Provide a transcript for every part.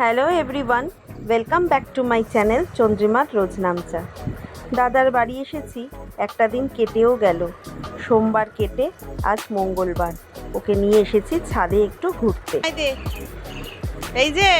Hello everyone welcome back to my channel চন্দ্রিমার রোজ নামচা দাদার বাড়ি এসেছি, একটা দিন কেটেও গেল। সোমবার কেটে আজ মঙ্গলবার। ওকে নিয়ে এসেছি ছাদে একটু ঘুরতে। এই যে।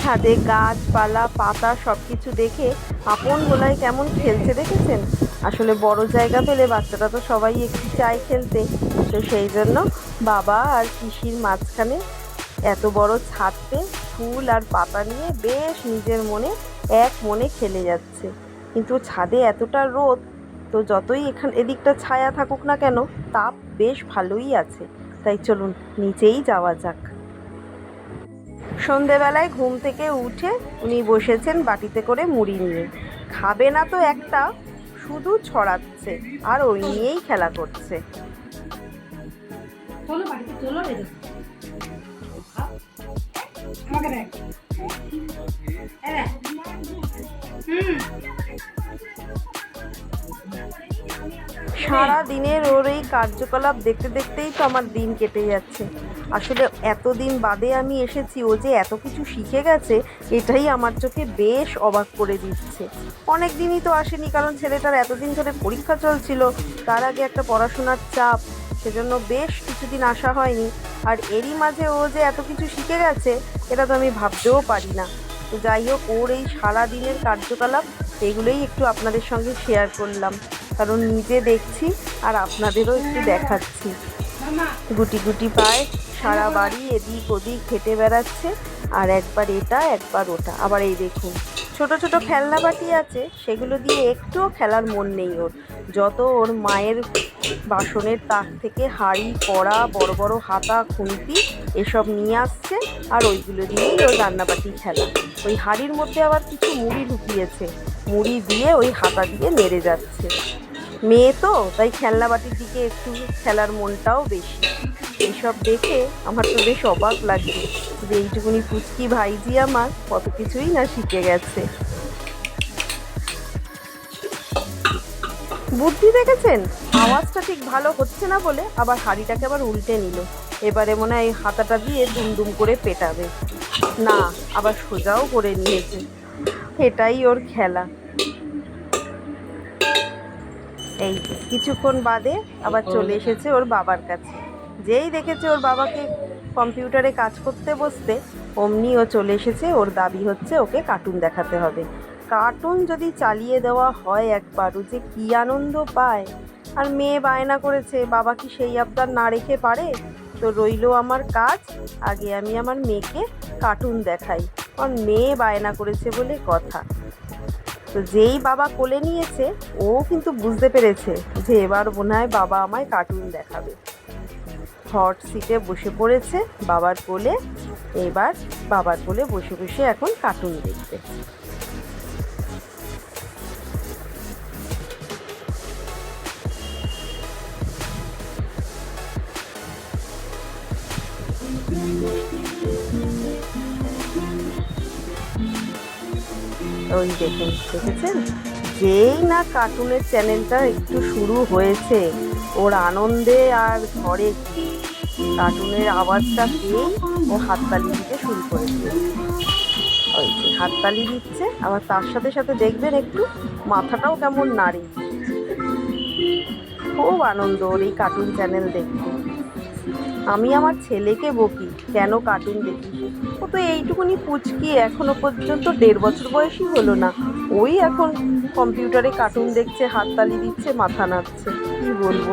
ছাদে গাছপালা, পাতা সব কিছু দেখে আপন গোলায় কেমন খেলছে দেখেছেন? আসলে বড় জায়গা পেলে বাচ্চারা তো সবাই একটু চায় খেলতে। তো সেই জন্য বাবা আর পিসির মাঝখানে এত বড় ছাদতে ফুল আর পাতা নিয়ে বেশ নিজের মনে এক মনে খেলে যাচ্ছে। কিন্তু ছাদে এতটা রোদ, তো যতই এখান এদিকটা ছায়া থাকুক না কেন, তাপ বেশ ভালোই আছে। তাই চলুন, নিচেই যাওয়া যাক। সন্ধেবেলায় ঘুম থেকে উঠে উনি বসেছেন বাটিতে করে মুড়ি নিয়ে। খাবে না তো একটা, শুধু ছড়াচ্ছে আর ওই নিয়েই খেলা করছে। চলো বাড়িতে, চলো আমাকে সারা দিনের ওর এই কার্যকলাপ দেখতে দেখতেই তো আমার দিন কেটে যাচ্ছে। আসলে এতদিন বাদে আমি এসেছি, ও যে এত কিছু শিখে গেছে, এটাই আমার চোখে বেশ অবাক করে দিচ্ছে। অনেক দিনই তো আসেনি, কারণ ছেলেটার এতদিন ধরে পরীক্ষা চলছিল, তার আগে একটা পড়াশোনার চাপ, সেজন্য বেশ কিছুদিন আসা হয়নি। আর এরই মাঝে ও যে এত কিছু শিখে গেছে, এটা তো আমি ভাবতেও পারি না। তো যাই হোক, ওর এই সারা দিনের কার্যকলাপ এগুলোই একটু আপনাদের সঙ্গে শেয়ার করলাম। কারণ নিজে দেখছি আর আপনাদেরও একটু দেখাচ্ছি। গুটি গুটি পায় সারা বাড়ি এদিক ওদিক হেঁটে বেড়াচ্ছে, আর একবার এটা, একবার ওটা। আবার এই দেখুন, ছোট ছোট খেলনা বাটি আছে, সেগুলো দিয়ে একটুও খেলার মন নেই ওর। যত ওর মায়ের বাসনের তাক থেকে হাঁড়ি, কড়া, বড় বড় হাতা, খুন্তি এসব নিয়ে আসছে আর ওইগুলো দিয়েই ওর রান্নাবাটি খেলা। ওই হাঁড়ির মধ্যে আবার কিছু মুড়ি ঢুকিয়েছে। মুড়ি দিয়ে ওই হাতা দিয়ে নেড়ে যাচ্ছে। মেয়ে তো, তাই খেলনা বাটির দিকে একটু খেলার মনটাও বেশি। এইসব দেখে আমার তো বেশ অবাক লাগে যে এইটুকুনি পুচকি ভাইজি আমার কত কিছুই না শিখে গেছে। বুদ্ধি দেখেছেন? আওয়াজটা ঠিক ভালো হচ্ছে না বলে আবার হাঁড়িটাকে আবার উল্টে নিল। এবারে মনে হয় এই হাতাটা দিয়ে দুমদুম করে পেটাবে। না আবার সোজাও করে নিয়েছে। এটাই ওর খেলা। এই কিছুক্ষণ বাদে আবার চলে এসেছে ওর বাবার কাছে। যেই দেখেছে ওর বাবাকে কম্পিউটারে কাজ করতে বসতে অমনি ও চলে এসেছে। ওর দাবি হচ্ছে ওকে কার্টুন দেখাতে হবে। কার্টুন যদি চালিয়ে দেওয়া হয় একবার ও যে কী আনন্দ পায়। আর মেয়ে বায়না করেছে, বাবা কি সেই আবদার না রেখে পারে? তো রইল আমার কাজ, আগে আমি আমার মেয়েকে কার্টুন দেখাই। কারণ মেয়ে বায়না করেছে বলে কথা। তো যেই বাবা কোলে নিয়েছে, ও কিন্তু বুঝতে পেরেছে যে এবার মনে হয় বাবা আমায় কার্টুন দেখাবে। হট সিটে বসে পড়েছে, বাবার কোলে, এবার বাবার কোলে বসে বসে এখন কার্টুন দেখবে। ওই দেখুন দেখেছেন? যেই না কার্টুনের চ্যানেলটা একটু শুরু হয়েছে, ওর আনন্দে আর ঘরে কার্টুনের আওয়াজটা পেয়েই ও হাততালি দিতে শুরু করেছে। ওই হাততালি দিচ্ছে, আবার তার সাথে সাথে দেখবেন একটু মাথাটাও কেমন নাড়ে খুব আনন্দ ওর এই কার্টুন চ্যানেল দেখতে। আমি আমার ছেলেকে বকি, কেন কার্টুন দেখিস ও তো এইটুকুনি পুচকি, এখনও পর্যন্ত দেড় বছর বয়সী হলো না। ওই এখন কম্পিউটারে কার্টুন দেখছে, হাততালি দিচ্ছে, মাথা নাড়ছে, কি বলব?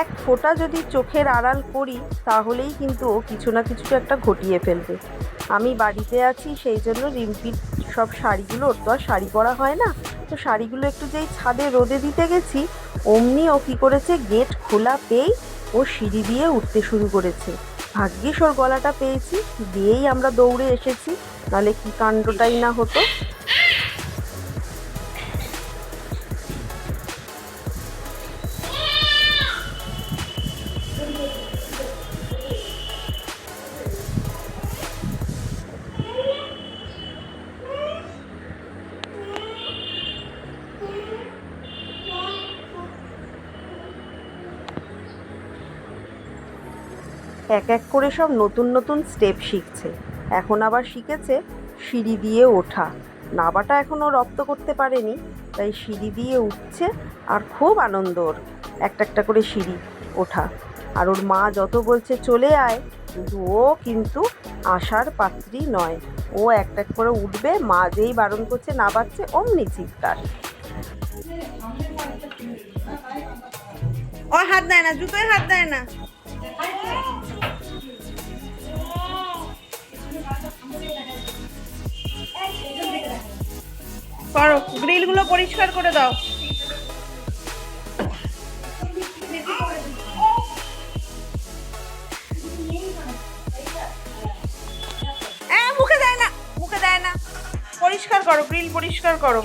এক ফোঁটা যদি চোখের আড়াল করি, তাহলেই কিন্তু ও কিছু না কিছু একটা ঘটিয়ে ফেলবে। আমি বাড়িতে আছি, সেই জন্য রিম্পির সব শাড়িগুলো, ওর তো আর শাড়ি পরা হয় না। তো শাড়িগুলো একটু যেই ছাদে রোদে দিতে গেছি, অমনি ও কী করেছে, গেট খোলা পেয়েই ও সিঁড়ি দিয়ে উঠতে শুরু করেছে। ভাগ্যিস ওর গলাটা পেয়েছি, দিয়েই আমরা দৌড়ে এসেছি। নাহলে কি কাণ্ডটাই না হতো? এক এক করে সব নতুন নতুন স্টেপ শিখছে। এখন আবার শিখেছে সিঁড়ি দিয়ে ওঠা। নাবাটা এখনও রপ্ত করতে পারেনি, তাই সিঁড়ি দিয়ে উঠছে আর খুব আনন্দ ওর। একটা একটা করে সিঁড়ি ওঠা। আর ওর মা যত বলছে চলে আয়, কিন্তু ও কিন্তু আসার পাত্রী নয়। ও একটা করে উঠবে, মা যেই বারণ করছে, না পাচ্ছে অমনি চিৎকার। ও হাত দেয় না, জুতোয় হাত দেয় না। করো গ্রিলগুলো পরিষ্কার করে দাও। এ, মুখে দেয় না মুখে দেয় না। পরিষ্কার করো গ্রিল পরিষ্কার করো।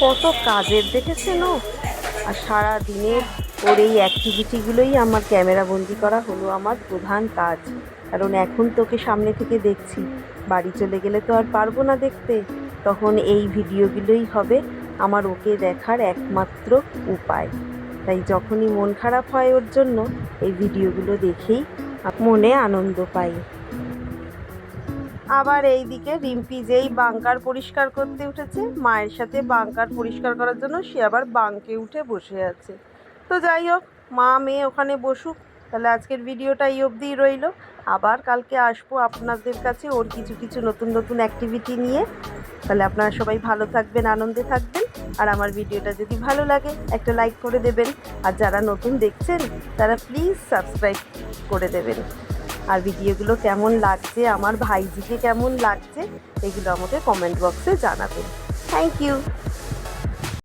কত কাজের দেখেছেন আর সারা দিনের ওর এই অ্যাক্টিভিটিগুলোই আমার ক্যামেরা বন্দি করা হলো আমার প্রধান কাজ। কারণ এখন তোকে সামনে থেকে দেখছি। বাড়ি চলে গেলে তো আর পারব না দেখতে। তখন এই ভিডিওগুলোই হবে আমার ওকে দেখার একমাত্র উপায়। তাই যখনই মন খারাপ হয় ওর জন্য এই ভিডিওগুলো দেখেই মনে আনন্দ পাই। আবার এইদিকে রিম্পি যেই বাংকার পরিষ্কার করতে উঠেছে, মায়ের সাথে বাংকার পরিষ্কার করার জন্য সে আবার বাঙ্কে উঠে বসে আছে। তো যাই হোক, মা মেয়ে ওখানে বসুক। তাহলে আজকের ভিডিওটা এই অবধিই রইল। আবার কালকে আসব আপনাদের কাছে ওর কিছু কিছু নতুন নতুন অ্যাক্টিভিটি নিয়ে। তাহলে আপনারা সবাই ভালো থাকবেন, আনন্দে থাকবেন। আর আমার ভিডিওটা যদি ভালো লাগে, একটা লাইক করে দেবেন। আর যারা নতুন দেখছেন, তারা প্লিজ সাবস্ক্রাইব করে দেবেন। আর ভিডিওগুলো কেমন লাগছে, আমার ভাইজিকে কেমন লাগছে, এগুলো আমাকে কমেন্ট বক্সে জানাবেন। Thank you